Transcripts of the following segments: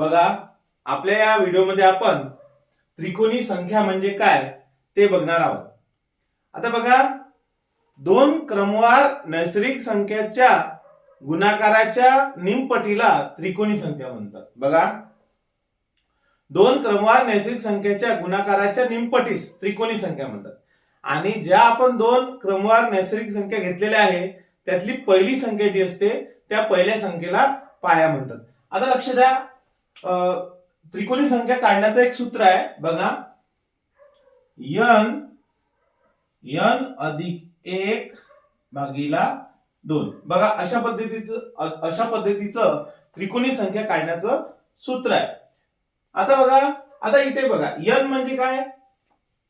बघा आपल्या या व्हिडिओमध्ये आपण त्रिकोणी संख्या म्हणजे काय ते बघणार आहोत. आता बघा दोन क्रमवार नैसर्गिक संख्याच्या गुणाकाराच्या निमपटीला त्रिकोणी संख्या म्हणतात. बघा दोन क्रमवार नैसर्गिक संख्येच्या गुणाकाराच्या निमपटीस त्रिकोणी संख्या म्हणतात. आणि ज्या आपण दोन क्रमवार नैसर्गिक संख्या घेतलेल्या आहे त्यातली पहिली संख्या जी असते त्या पहिल्या संख्येला पाया म्हणतात. आता लक्ष द्या त्रिकोणी संख्या काढण्याचं एक सूत्र आहे बघा. यन यन अधिक एक भागीला दोन. बघा अशा पद्धतीचं अशा पद्धतीचं त्रिकोणी संख्या काढण्याचं सूत्र आहे. आता बघा आता इथे बघा. यन म्हणजे काय?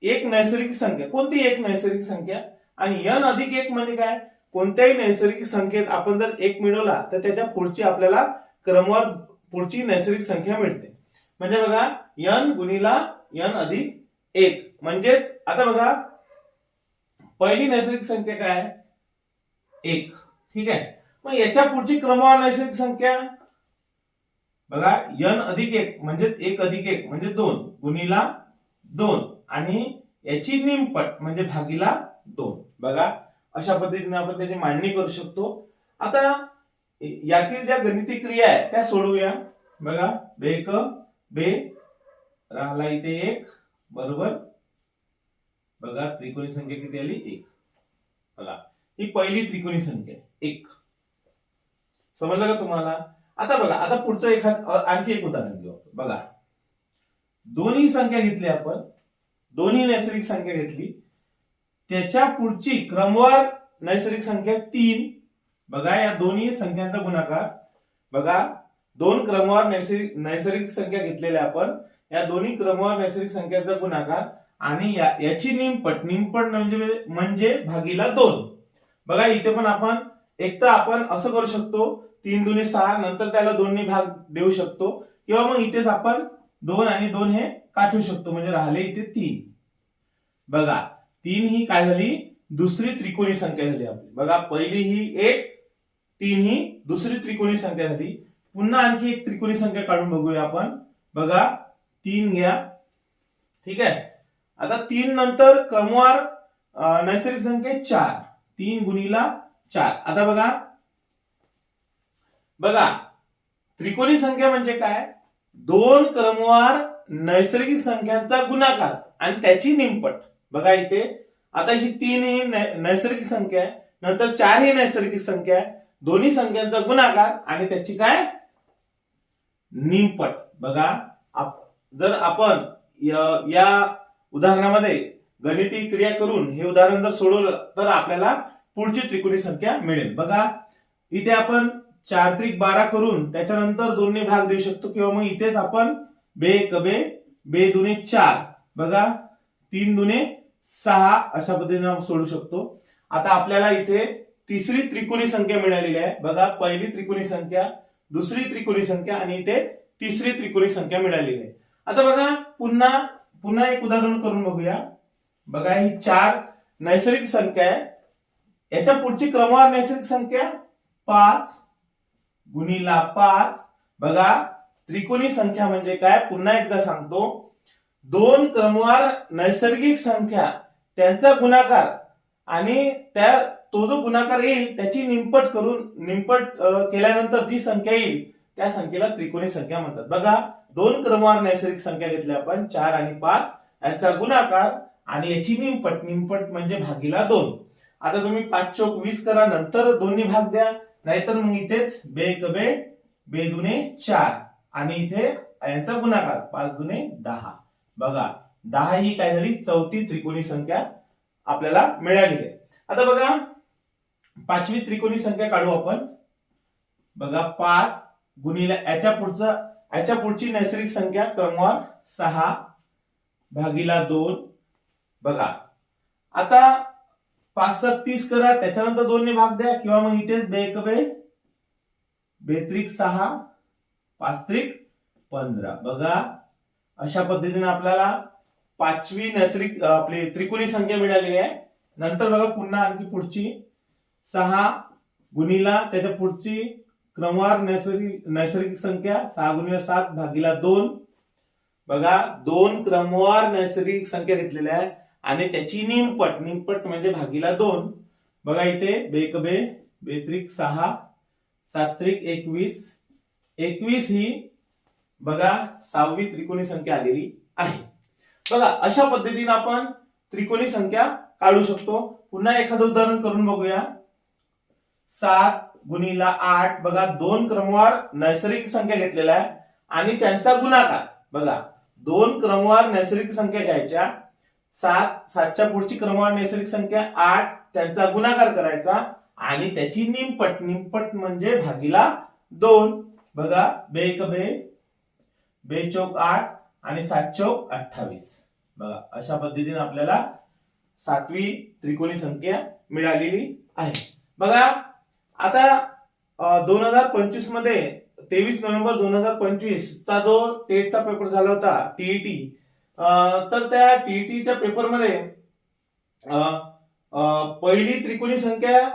एक नैसर्गिक संख्या. कोणती एक नैसर्गिक संख्या? आणि यन अधिक एक म्हणजे काय? कोणत्याही नैसर्गिक संख्येत आपण जर एक मिळवला तर त्याच्या पुढची आपल्याला क्रमवार पुढची नैसर्गिक संख्या मिळते. म्हणजे बघा यन गुणिला यन अधिक एक. म्हणजेच आता बघा पहिली नैसर्गिक संख्या काय एक. ठीक आहे? मग याच्या पुढची क्रमवार नैसर्गिक संख्या? बघा यन अधिक एक. म्हणजेच एक अधिक एक. म्हणजे दोन. गुणीला दोन. आणि याची निमपट म्हणजे भागीला दोन. बघा अशा पद्धतीने आपण त्याची मांडणी करू शकतो. आता यातील ज्या गणिती क्रिया आहेत त्या सोडवूया. बघा बे क बे राहिला इथे एक बरोबर. बघा त्रिकोणी संख्या किती आली? एक. बघा ही पहिली त्रिकोणी संख्या एक. समजलं का तुम्हाला? आता बघा आता पुढचं एखाद आणखी एक उदाहरण घेऊ बघा दोन्ही संख्या घेतली आपण. दोन्ही नैसर्गिक संख्या घेतली. त्याच्या पुढची क्रमवार नैसर्गिक संख्या तीन. बघा या दोन्ही संख्यांचा गुणाकार. बघा दोन क्रमवार नैसर्गिक नैसर्गिक संख्या घेतलेल्या आपण. या दोन्ही क्रमवार नैसर्गिक संख्यांचा गुणाकार आणि या- याची निमपट निमपट म्हणजे म्हणजे भागीला दोन. बघा इथे पण आपण एक तर आपण असं करू शकतो तीन दुने सहा नंतर त्याला दोन्ही भाग देऊ शकतो. किंवा मग इथेच आपण दोन आणि दोन हे काठू शकतो म्हणजे राहिले इथे तीन. बघा तीन ही काय झाली? दुसरी त्रिकोणी संख्या झाली आपली. बघा पहिली ही एक तीन ही दुसरी त्रिकोणी संख्या झाली. पुन्हा आणखी एक त्रिकोणी संख्या काढून बघूया आपण. बघा तीन घ्या. ठीक आहे? आता तीन नंतर क्रमवार नैसर्गिक संख्या चार. तीन गुणीला चार. आता बघा. बघा त्रिकोणी संख्या म्हणजे काय? दोन क्रमवार नैसर्गिक संख्यांचा गुणाकार आणि त्याची निमपट. बघा इथे. आता ही तीन ही नैसर्गिक संख्या आहे. नंतर चार ही नैसर्गिक संख्या आहे. दोन्ही संख्यांचा गुणाकार आणि त्याची काय? निमपट. बघा आप- जर आपण या उदाहरणामध्ये गणिती क्रिया करून हे उदाहरण जर सोडवलं तर आपल्याला पुढची त्रिकोणी संख्या मिळेल. बघा इथे आपण चार त्रिक बारा करून त्याच्यानंतर दोन्ही भाग देऊ शकतो किंवा मग इथेच आपण बे कबे बे बे दुने चार. बघा तीन दुने सहा अशा पद्धतीने सोडू शकतो. आता आपल्याला इथे तिसरी त्रिकोणी संख्या मिळालेली आहे. बघा पहिली त्रिकोणी संख्या दुसरी त्रिकोणी संख्या आणि इथे तिसरी त्रिकोणी संख्या मिळालेली आहे. आता बघा पुन्हा पुन्हा एक उदाहरण करून बघूया. बघा ही चार नैसर्गिक संख्या आहे. याच्या पुढची क्रमवार नैसर्गिक संख्या पाच गुणीला पाच. बघा त्रिकोणी संख्या म्हणजे काय? पुन्हा एकदा सांगतो. दोन क्रमवार नैसर्गिक संख्या त्यांचा गुणाकार आणि त्या तो जो गुणाकार येईल त्याची निमपट करून निमपट केल्यानंतर जी संख्या येईल त्या संख्येला त्रिकोणी संख्या म्हणतात. बघा दोन क्रमवार नैसर्गिक संख्या घेतल्या आपण चार आणि पाच यांचा गुणाकार आणि याची निमपट निमपट म्हणजे भागीला दोन. आता तुम्ही पाच चौक वीस करा नंतर दोन्ही भाग द्या नाहीतर मग इथेच बे कबे बे बे दुने चार आणि इथे यांचा गुणाकार पाच दुने दहा. बघा दहा ही काय झाली? चौथी त्रिकोणी संख्या आपल्याला मिळाली आहे. आता बघा पाचवी त्रिकोणी संख्या काढू आपण. बघा पाच गुणिले याच्या पुढचं याच्या पुढची नैसर्गिक संख्या क्रमवार सहा भागीला दोन. बघा आता पाच सात तीस करा त्याच्यानंतर दोनने भाग द्या किंवा मग इथेच बे एक बे बेत्रिक सहा पाच त्रिक पंधरा. बघा अशा पद्धतीने आपल्याला पाचवी नैसर्गिक आपली त्रिकोणी संख्या मिळालेली आहे. नंतर बघा पुन्हा आणखी पुढची. सहा गुणीला त्याच्या पुढची क्रमवार नैसर्गिक नैसर्गिक संख्या सहा गुणीला सात भागीला दोन. बघा दोन क्रमवार नैसर्गिक संख्या घेतलेल्या आहे आणि त्याची निमपट निमपट म्हणजे भागीला दोन. बघा इथे बेक बे बेत्रिक सहा सात्रिक एकवीस. एकवीस ही बघा सहावी त्रिकोणी संख्या आलेली आहे. बघा अशा पद्धतीने आपण त्रिकोणी संख्या काढू शकतो. पुन्हा एखादं उदाहरण करून बघूया. सात गुणीला आठ. बघा दोन क्रमवार नैसर्गिक संख्या घेतलेल्या आहे. आणि त्यांचा गुणाकार. बघा दोन क्रमवार नैसर्गिक संख्या घ्यायच्या. सात सातच्या पुढची क्रमवार नैसर्गिक संख्या आठ. त्यांचा गुणाकार करायचा. आणि त्याची निमपट निमपट म्हणजे भागीला दोन. बघा बे एक बे. बे चौक आठ आणि सात चौक अठ्ठावीस. बघा अशा पद्धतीने आपल्याला सातवी त्रिकोणी संख्या मिळालेली आहे. बघा आता दोन हजार पंचवीसमध्ये तेवीस नोव्हेंबर दोन हजार पंचवीस चा जो टेटचा पेपर झाला होता टीईटी तर त्या टीईटीच्या पेपरमध्ये अं, पहिली त्रिकोणी संख्या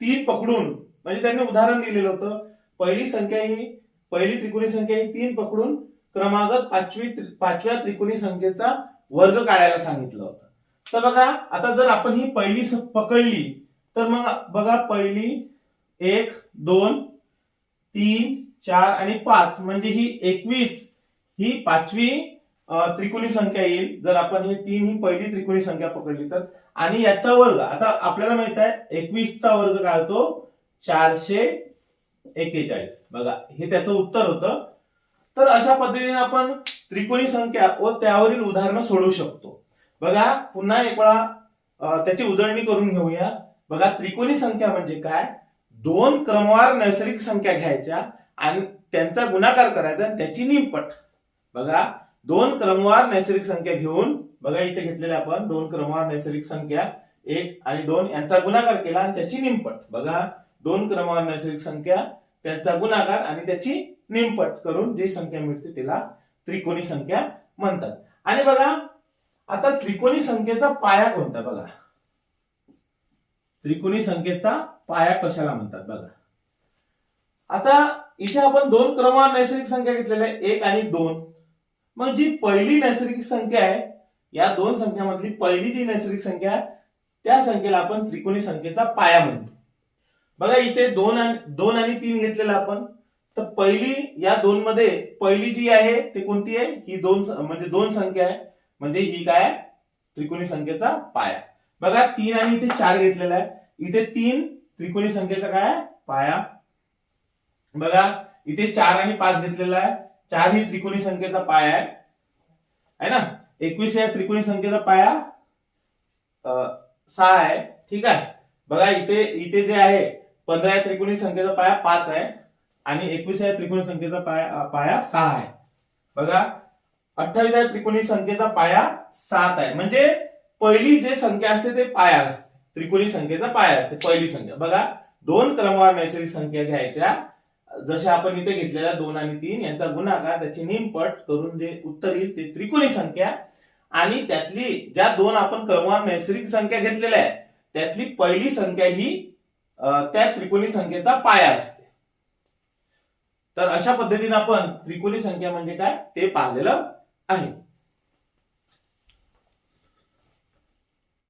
तीन पकडून म्हणजे त्यांनी उदाहरण दिलेलं होतं पहिली संख्या ही पहिली त्रिकोणी संख्या ही तीन पकडून क्रमागत पाचवी पाचव्या त्रिकोणी संख्येचा वर्ग काढायला सांगितलं होतं. तर बघा आता जर आपण ही पहिली पकडली तर मग बघा पहिली एक दोन तीन चार आणि पाच. म्हणजे ही एकवीस ही पाचवी त्रिकोणी संख्या येईल. जर आपण हे तीन ही पहिली त्रिकोणी संख्या पकडली तर. आणि याचा वर्ग आता आपल्याला माहीत आहे एकवीसचा वर्ग काय होतो? चारशे एक्केचाळीस. बघा हे त्याचं उत्तर होतं. तर अशा पद्धतीने आपण त्रिकोणी संख्या व त्यावरील उदाहरणं सोडवू शकतो. बघा पुन्हा एक वेळा त्याची उजळणी करून घेऊया. बघा त्रिकोणी संख्या म्हणजे काय? दोन क्रमवार नैसर्गिक संख्या घ्यायच्या आणि त्यांचा गुणाकार करायचा आणि त्याची निमपट. बघा दोन क्रमवार नैसर्गिक संख्या घेऊन बघा इथे घेतलेल्या आपण दोन क्रमवार नैसर्गिक संख्या एक आणि दोन यांचा गुणाकार केला आणि त्याची निमपट. बघा दोन क्रमवार नैसर्गिक संख्या त्यांचा गुणाकार आणि त्याची निमपट करून जी संख्या मिळते त्याला त्रिकोणी संख्या म्हणतात. आणि बघा आता त्रिकोणी संख्येचा पाया कोणता बघा? त्रिकोणी संख्येचा पाया कशाला म्हणतात बघा. आता इथे आपण दोन क्रमांक नैसर्गिक संख्या घेतलेल्या एक आणि दोन. मग जी पहिली नैसर्गिक संख्या आहे या दोन संख्यामधली पहिली जी नैसर्गिक संख्या आहे त्या संख्येला आपण त्रिकोणी संख्येचा पाया म्हणतो. बघा इथे दोन आणि दोन आणि तीन घेतलेला आपण. तर पहिली या दोन मध्ये पहिली जी आहे ती कोणती आहे? ही दोन म्हणजे दोन संख्या आहे. म्हणजे ही काय त्रिकोणी संख्येचा पाया. बघा तीन आणि इथे चार घेतलेला आहे. इथे तीन त्रिकोणी संख्येचा काय पाया. बघा इथे चार आणि पाच घेतलेला आहे. चार ही त्रिकोणी संख्येचा पाया आहे. ना? एकवीस या त्रिकोणी संख्येचा पाया सहा आहे. ठीक आहे? बघा इथे इथे जे आहे पंधरा या त्रिकोणी संख्येचा पाया पाच आहे आणि एकवीस या त्रिकोणी संख्येचा पाया पाया सहा आहे. बघा अठ्ठावीस या त्रिकोणी संख्येचा पाया सात आहे. म्हणजे पहिली जे संख्या असते ते पाया असते. त्रिकोणी संख्येचा पाया असते पहिली संख्या. बघा दोन क्रमवार नैसर्गिक संख्या घ्यायच्या. जशा आपण इथे घेतलेल्या दोन आणि तीन यांचा गुणाकार त्याची निमपट करून जे उत्तर येईल ते त्रिकोणी संख्या. आणि त्यातली ज्या दोन आपण क्रमवार नैसर्गिक संख्या घेतलेल्या आहेत त्यातली पहिली संख्या ही त्या त्रिकोणी संख्येचा पाया असते. तर अशा पद्धतीने आपण त्रिकोणी संख्या म्हणजे काय? ते पाहिलेलं आहे.